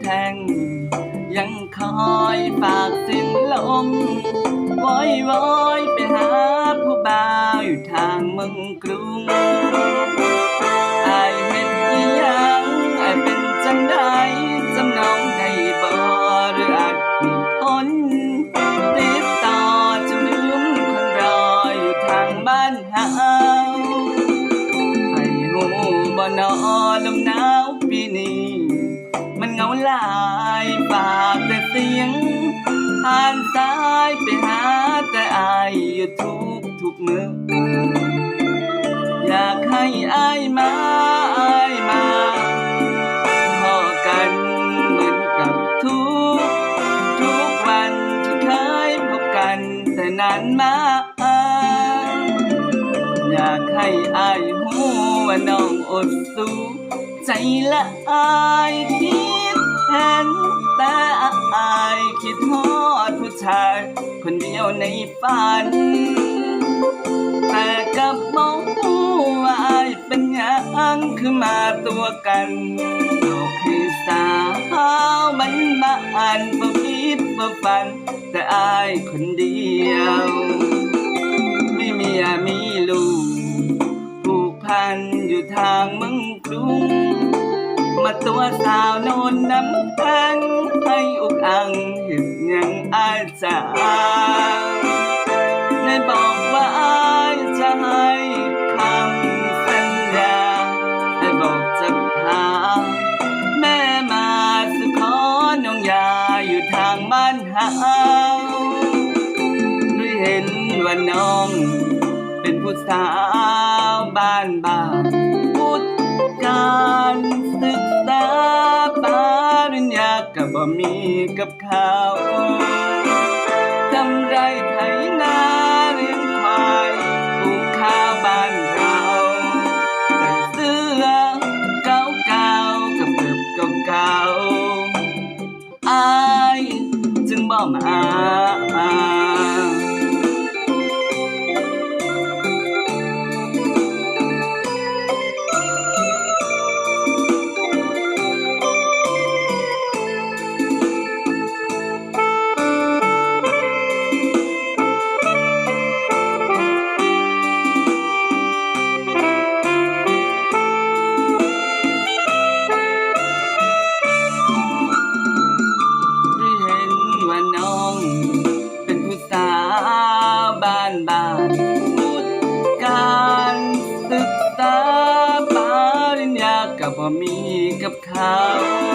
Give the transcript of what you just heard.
แทงยังคอยฝากเสียงลมวอยวอยไปหาผู้บ่าวอยู่ทางเมืองกรุงอเห็นอีหยังไอเป็นจังไดจำนองได้บ่หรืออาจมีคนติดต่อจนลืมคนรออยู่ทางบ้านเฮาให้หูบ่นอลมหนาวปีนี้ ลายฝากแต่เสียงผ่านสายไปหาแต่อายอยู่ทุกทุกมืออยากให้อายมาอายมาพอกันเหมือนกับทุก ทุกวันที่เคยพบกันแต่นานมา อยากให้อายหู ว่าน้องอดสู้ใจละอายคิดเห็นแต่อายคิดฮอดผู้ชายคนเดียวในฝัน แต่กับมองว่าอายเป็นยังคือมาตัวกันโลกคือสาวมันมาอ่านบ่คิดบ่ฝัน แต่อายคนเดียว ไม่มีเมียมีลูก อยู่ทางเมืองกรุง มาตัวสาวโนนน้ำแข็งให้อุกอังเห็นยังอาจาในบอกว่าอายจะให้คำสัญญาได้บอกจะพาแม่มาสุขอน้องยาอยู่ทางบ้านเฮาด้วยเห็นว่าน้องเป็นผู้สาวบ้านบ้านารศึกษาปริญญากับบ่มีกับเขาทำไรไถนาเลี้ยงควายปลูกข้าวบ้านเราใส่เสื้อเก่าเก่าๆกับเกือบเก่าเก่าๆอายจึงบ่มา บ้านบ้านพุทธการศึกษาปริญญากับว่ามีกับเขา